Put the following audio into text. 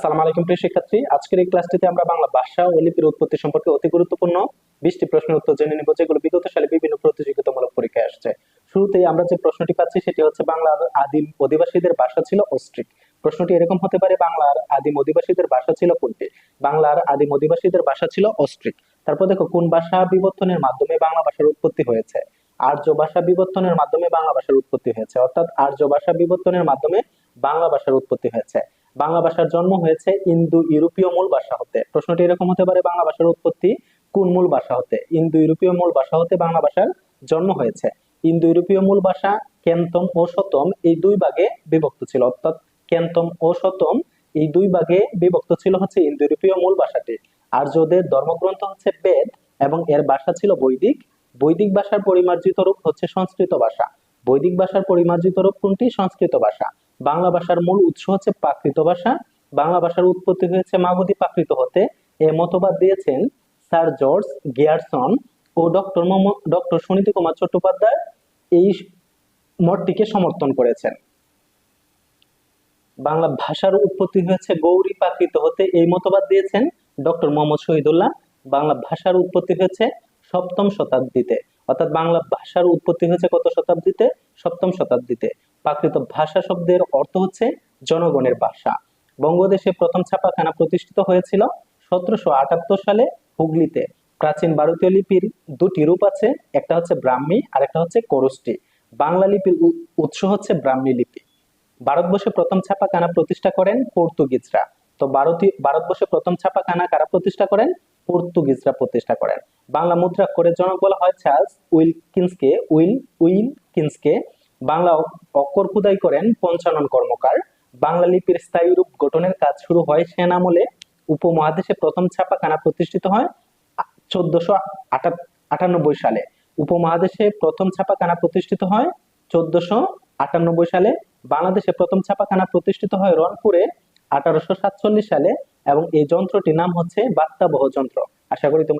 আসসালামু আলাইকুম প্রিয় শিক্ষার্থী। আজকের এই ক্লাসটিতে আমরা বাংলা ভাষা ও লিপির উৎপত্তি সম্পর্কে অতি গুরুত্বপূর্ণ বিশটি প্রশ্নের উত্তর জেনে নিব, যেগুলো বিগত সালে বিভিন্ন প্রতিযোগিতামূলক পরীক্ষায় আসছে। শুরুতেই আমরা যে প্রশ্নটি পাচ্ছি, সেটি হচ্ছে, বাংলার আদিম অধিবাসীদের ভাষা ছিল অস্ট্রিক। প্রশ্নটি এরকম হতে পারে, বাংলার আদিম অধিবাসীদের ভাষা ছিল কোনটি? বাংলার আদিম অধিবাসীদের ভাষা ছিল অস্ট্রিক। তারপর দেখো, কোন ভাষা বিবর্তনের মাধ্যমে বাংলা ভাষার উৎপত্তি হয়েছে? আর্য ভাষা বিবর্তনের মাধ্যমে বাংলা ভাষার উৎপত্তি হয়েছে। অর্থাৎ আর্য ভাষা বিবর্তনের মাধ্যমে বাংলা ভাষার উৎপত্তি হয়েছে। বাংলা ভাষার জন্ম হয়েছে ইন্দো ইউরোপীয় মূল ভাষা হতে। প্রশ্নটি এরকম হতে পারে, বাংলা ভাষার উৎপত্তি কোন মূল ভাষা হতে? ইন্দো ইউরোপীয় মূল ভাষা হতে বাংলা ভাষার জন্ম হয়েছে। ইন্দো ইউরোপীয় মূল ভাষা কেন্তম ও শতম এই দুই ভাগে বিভক্ত ছিল। অর্থাৎ কেন্তম ও শতম এই দুই ভাগে বিভক্ত ছিল হচ্ছে ইন্দো ইউরোপীয় মূল ভাষাটি। আর্যদের ধর্মগ্রন্থ হচ্ছে বেদ এবং এর ভাষা ছিল বৈদিক। বৈদিক ভাষার পরিমার্জিত রূপ হচ্ছে সংস্কৃত ভাষা। বৈদিক ভাষার পরিমার্জিত রূপ কোনটি? সংস্কৃত ভাষা। বাংলা ভাষার মূল উৎস হচ্ছে প্রাকৃত ভাষা। বাংলা ভাষার উৎপত্তি হয়েছে মাগধী প্রাকৃত হতে। এ মতবাদ দিয়েছেন স্যার জর্জ গিয়ারসন ও ডক্টর ডক্টর সুনীতি কুমার চট্টোপাধ্যায়। এই মতটিকে সমর্থন করেছেন। বাংলা ভাষার উৎপত্তি হয়েছে গৌরী প্রাকৃত হতে। এই মতবাদ দিয়েছেন ডক্টর মোহাম্মদ শহীদুল্লাহ। বাংলা ভাষার উৎপত্তি হয়েছে সপ্তম শতাব্দীতে। অর্থাৎ বাংলা ভাষার উৎপত্তি হয়েছে কত শতাব্দীতে? সপ্তম শতাব্দীতে। প্রাকৃত ভাষা শব্দের অর্থ হচ্ছে জনগণের ভাষা। বঙ্গদেশে প্রথম ছাপাখানা প্রতিষ্ঠিত হয়েছিল সতেরোশো আটাত্তর সালে হুগলিতে। প্রাচীন ভারতীয় লিপির দুটি রূপ আছে, একটা হচ্ছে ব্রাহ্মী আর একটা হচ্ছে করষ্টি। বাংলা লিপির উৎস হচ্ছে ব্রাহ্মী লিপি। ভারতবর্ষে প্রথম ছাপাখানা প্রতিষ্ঠা করেন পর্তুগিজরা। তো ভারতীয় ভারতবর্ষে প্রথম ছাপাখানা কারা প্রতিষ্ঠা করেন? পর্তুগিজরা প্রতিষ্ঠা করেন। বাংলা মুদ্রা করে জনক বলা হয় চার্লস উইলকিন্সকে, উইল, উইলকিন্সকে। বাংলা অক্ষর খোদাই করেন পঞ্চানন কর্মকার। বাংলা লিপির স্থায়ী রূপ গঠনের কাজ শুরু হয় সেন আমলে উপমহাদেশে প্রথম ছাপাখানা প্রতিষ্ঠিত হয় চোদ্দশো আটানব্বই সালে। উপমহাদেশে প্রথম ছাপাখানা প্রতিষ্ঠিত হয় চোদ্দশো আটানব্বই সালে। বাংলাদেশে প্রথম ছাপাখানা প্রতিষ্ঠিত হয় রংপুরে আঠারোশো সাতচল্লিশ সালে এবং এই যন্ত্রটির নাম হচ্ছে বার্তাবহ যন্ত্র। আশা করি তোমরা